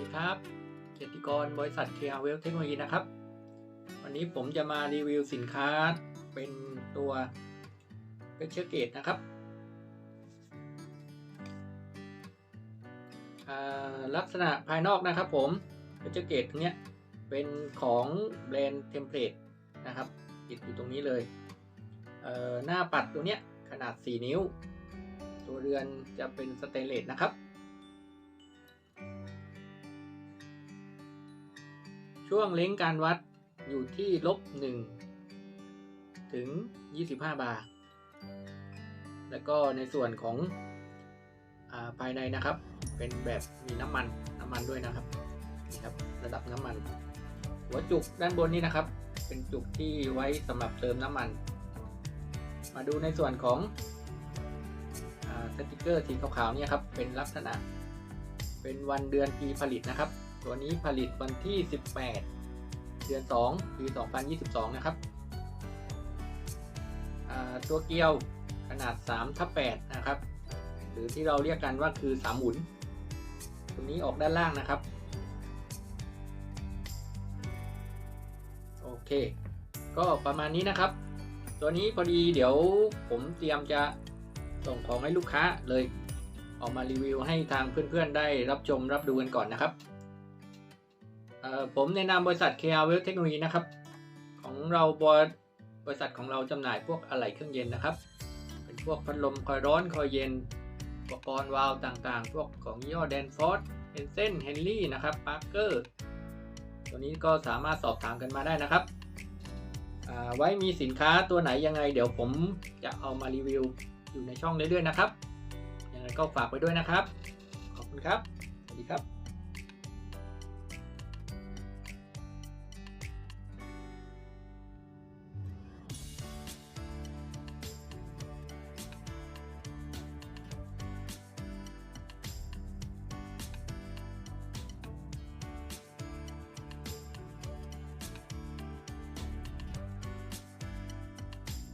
ดีครับ เกียรติกรบริษัท k r w e l เทคโนโลยีนะครับ วันนี้ผมจะมารีวิวสินค้าเป็นตัวเ e เชอร์เกตนะครับ ลักษณะภายนอกนะครับผมเ e เชอร์เกตตรงนี้เป็นของแบรนด์เทมเพลตนะครับติดอยู่ตรงนี้เลยเหน้าปัดตัวเนี้ยขนาด 4 นิ้ว ตัวเรือนจะเป็นสเตนเลสนะครับ ช่วงเล้งการวัดอยู่ที่ลบ1ถึง 25 บาร์ แล้วก็ในส่วนของอาภายในนะครับ เป็นแบบมีน้ำมันน้ำมันด้วยนะครับนี่ครับระดับน้ำมัน หัวจุกด้านบนนี้นะครับ เป็นจุกที่ไว้สำหรับเติมน้ำมัน มาดูในส่วนของสติกเกอร์สีขาวๆนี่ครับเป็นลักษณะ เป็นวันเดือนปีผลิตนะครับ ตัวนี้ผลิตวันที่ 18 เดือน 2 ปี 2022 นะครับ ตัวเกลียวขนาด3ทับ8นะครับ หรือที่เราเรียกกันว่าคือ3หมุน ตัวนี้ออกด้านล่างนะครับ โอเค ก็ประมาณนี้นะครับ ตัวนี้พอดีเดี๋ยวผมเตรียมจะส่งของให้ลูกค้าเลยออกมารีวิวให้ทางเพื่อนๆได้รับชมรับดูกันก่อนนะครับ ผมในนามบริษัท KR w e l เทคโนโลยีนะครับ ของเราบริบริษัทของเราจำหน่ายพวกอะไหล่เครื่องเย็นนะครับ เป็นพวกพัดลมคอยร้อนคอยเย็น อุปกรณ์วาล์วต่างๆ พวกของยี่ห้อแดนฟอร์ดเฮนเซนเฮนรี่นะครับปาร์เกอร์ตัวนี้ก็สามารถสอบถามกันมาได้นะครับ ไว้มีสินค้าตัวไหนยังไง เดี๋ยวผมจะเอามารีวิวอยู่ในช่องเรื่อยๆนะครับยังไงก็ฝากไว้ด้วยนะครับ ขอบคุณครับ สวัสดีครับ